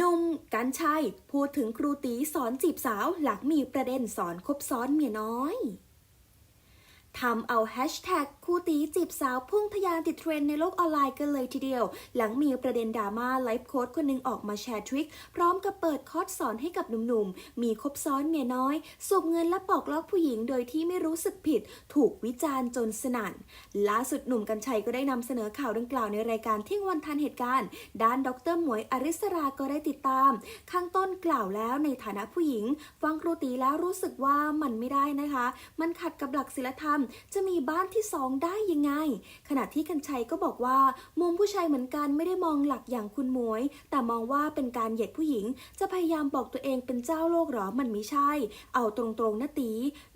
นุ่มกันชัยพูดถึงครูตีสอนจีบสาวหลังมีประเด็นสอนคบซ้อนเมียน้อย ทำเอาแฮชแท็กครูตีจีบสาวพุ่งทะยานติดเทรนในโลกออนไลน์กันเลยทีเดียว หลังมีประเด็นดราม่าไลฟ์โค้ดคนหนึ่งออกมาแชร์ทริค พร้อมกับเปิดคอร์สสอนให้กับหนุ่มๆ มีคบซ้อนเมียน้อย สูบเงินและปอกลอกผู้หญิงโดยที่ไม่รู้สึกผิด ถูกวิจารณ์จนสนั่นล่าสุดหนุ่มกัญชัยก็ได้นำเสนอข่าวดังกล่าวในรายการเที่ยงวันทันเหตุการณ์ ด้านดรหมวยอริสราก็ได้ติดตาม ข้างต้นกล่าวแล้วในฐานะผู้หญิง ฟังครูตีแล้วรู้สึกว่ามันไม่ได้นะคะ มันขัดกับหลักศีลธรรมจะมีบ้านที่สองได้ยังไง ขณะที่กัญชัยก็บอกว่ามุมผู้ชายเหมือนกันไม่ได้มองหลักอย่างคุณหมวย แต่มองว่าเป็นการเหยียดผู้หญิง จะพยายามบอกตัวเองเป็นเจ้าโลกหรอมันไม่ใช่ เอาตรงๆนะตี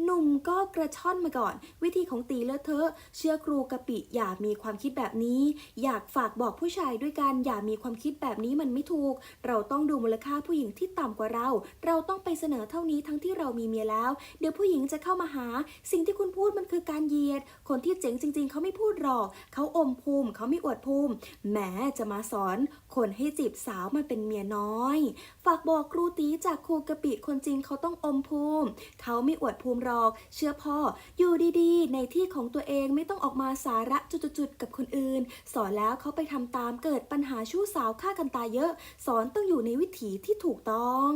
หนุ่มก็กระช่อนมาก่อน วิธีของตีเลอะเทอะ เชื่อครูกะปิอย่ามีความคิดแบบนี้ อยากฝากบอกผู้ชายด้วยกันอย่ามีความคิดแบบนี้มันไม่ถูก เราต้องดูมูลค่าผู้หญิงที่ต่ำกว่าเรา เราต้องไปเสนอเท่านี้ทั้งที่เรามีเมียแล้ว เดี๋ยวผู้หญิงจะเข้ามาหา สิ่งที่คุณพูดมันคือการเหยียด คนที่เจ๋งจริง ๆ เขาไม่พูดหรอก เขาอมภูมิ เขาไม่อวดภูมิ แหมจะมาสอน คนให้จีบสาวมาเป็นเมียน้อย ฝากบอกครูตีจากครูกะปิคนจริงเขาต้องอมภูมิ เขาไม่อวดภูมิหรอก เชื่อพ่อ อยู่ดีๆ ในที่ของตัวเองไม่ต้องออกมาสาระจุดๆกับคนอื่น สอนแล้วเขาไปทำตามเกิดปัญหาชู้สาวฆ่ากันตายเยอะ สอนต้องอยู่ในวิถีที่ถูกต้อง